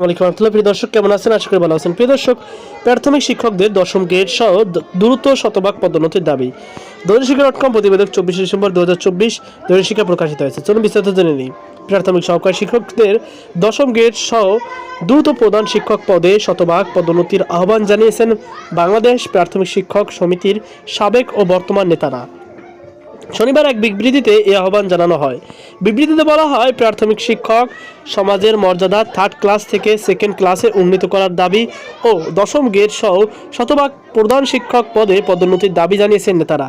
প্রিয় দর্শক, কেমন আছেন? আশা করি ভালো আছেন। প্রিয় দর্শক, প্রাথমিক শিক্ষকদের দশম গ্রেড সহ দ্রুত শতভাগ পদোন্নতির দাবি। ডট কম প্রতিবেদক চব্বিশে ডিসেম্বর দু হাজার চব্বিশ দৈনিক শিক্ষা প্রকাশিত হয়েছে। চলুন বিস্তারিত জেনে নিই। প্রাথমিক সহকারী শিক্ষকদের দশম গ্রেড সহ দ্রুত প্রধান শিক্ষক পদে শতভাগ পদোন্নতির আহ্বান জানিয়েছেন বাংলাদেশ প্রাথমিক শিক্ষক সমিতির সাবেক ও বর্তমান নেতারা। শনিবার এক বিবৃতিতে এই আহ্বান জানানো হয়। বিবৃতিতে বলা হয়, প্রাথমিক শিক্ষক সমাজের মর্যাদা থার্ড ক্লাস থেকে সেকেন্ড ক্লাসে উন্নীত করার দাবি ও দশম গেট সহ শতভাগ প্রধান শিক্ষক পদে পদোন্নতির দাবি জানিয়েছেন নেতারা।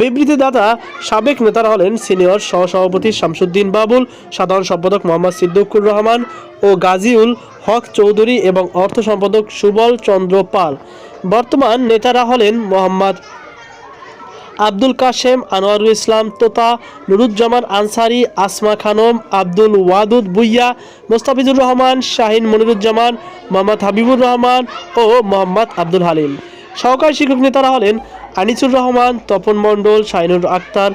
বিবৃতিদাতা সাবেক নেতারা হলেন সিনিয়র সহসভাপতি শামসুদ্দিন বাবুল, সাধারণ সম্পাদক মোহাম্মদ সিদ্দিকুর রহমান ও গাজীউল হক চৌধুরী এবং অর্থ সম্পাদক সুবল চন্দ্র পাল। বর্তমান নেতারা হলেন মোহাম্মদ আব্দুল কাশেম, আনোয়ারুল ইসলাম তোতা, নুরুজ্জামান আনসারি, আসমা খানম, আব্দুল ওয়াদুদ বুইয়া, মোস্তাফিজুর রহমান, শাহিন মনিরুজ্জামান, মোহাম্মদ হাবিবুর রহমান ও মোহাম্মদ আব্দুল হালিম। সহকারী শিক্ষক নেতারা হলেন আনিসুর রহমান, তপন মণ্ডল, শাহিনুর আক্তার,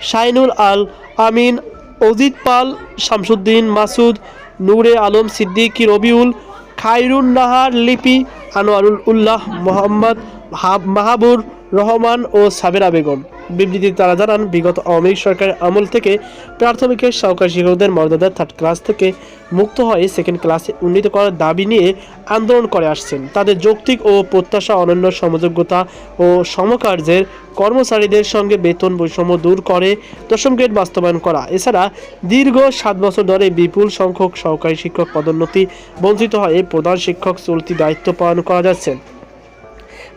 শাহিনুল আল আমিন, অজিত পাল, শামসুদ্দিন মাসুদ, নূরে আলম সিদ্দিকী, রবিউল খায়রুন নাহার লিপি, আনোয়ারুল উল্লাহ, মোহাম্মদ হাব- মাহাবুর রহমান ও সাবেরা বেগম। বিবৃতিতে তারা জানান, বিগত আওয়ামী সরকারের আমল থেকে প্রাথমিকের সহকারী শিক্ষকদের মর্যাদা থার্ড ক্লাস থেকে মুক্ত হয়ে সেকেন্ড ক্লাসে উন্নীত করার দাবি নিয়ে আন্দোলন করে আসছেন। তাদের যৌক্তিক ও প্রত্যাশা, অনন্য সমযোগ্যতা ও সমকার্যের কর্মচারীদের সঙ্গে বেতন বৈষম্য দূর করে দশম গ্রেড বাস্তবায়ন করা। এছাড়া দীর্ঘ সাত বছর ধরে বিপুল সংখ্যক সহকারী শিক্ষক পদোন্নতি বঞ্চিত হয়ে প্রধান শিক্ষক চলতি দায়িত্ব পালন করা যাচ্ছে।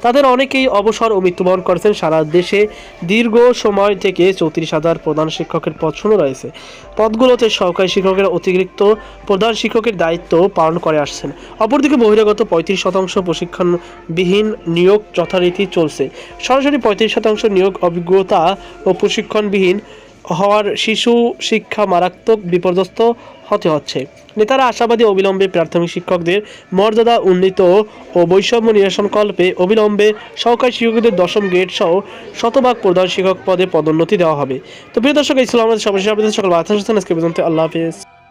তাদের অনেকেই অবসর ও মৃত্যুবরণ করেছেন। সারা দেশে দীর্ঘ সময় থেকে চৌত্রিশ হাজার প্রধান শিক্ষকের পদ শূন্য রয়েছে। পদগুলোতে সহকারী শিক্ষকের অতিরিক্ত প্রধান শিক্ষকের দায়িত্ব পালন করে আসছেন। অপরদিকে বহিরাগত পঁয়ত্রিশ শতাংশ প্রশিক্ষণবিহীন নিয়োগ যথারীতি চলছে। সরাসরি পঁয়ত্রিশ শতাংশ নিয়োগ অভিজ্ঞতা ও প্রশিক্ষণবিহীন হওয়ার শিশু শিক্ষা মারাত্মক বিপর্যস্ত হতে হচ্ছে। নেতারা আশাবাদী অবিলম্বে প্রাথমিক শিক্ষকদের মর্যাদা উন্নীত ও বৈষম্য নিরসন কল্পে অবিলম্বে সহকারী শিক্ষকদের দশম গ্রেড সহ শতভাগ প্রধান শিক্ষক পদে পদোন্নতি দেওয়া হবে। তো প্রিয় দর্শক ইসলাম আমাদের সবাই সকল আল্লাহ হাফিজ।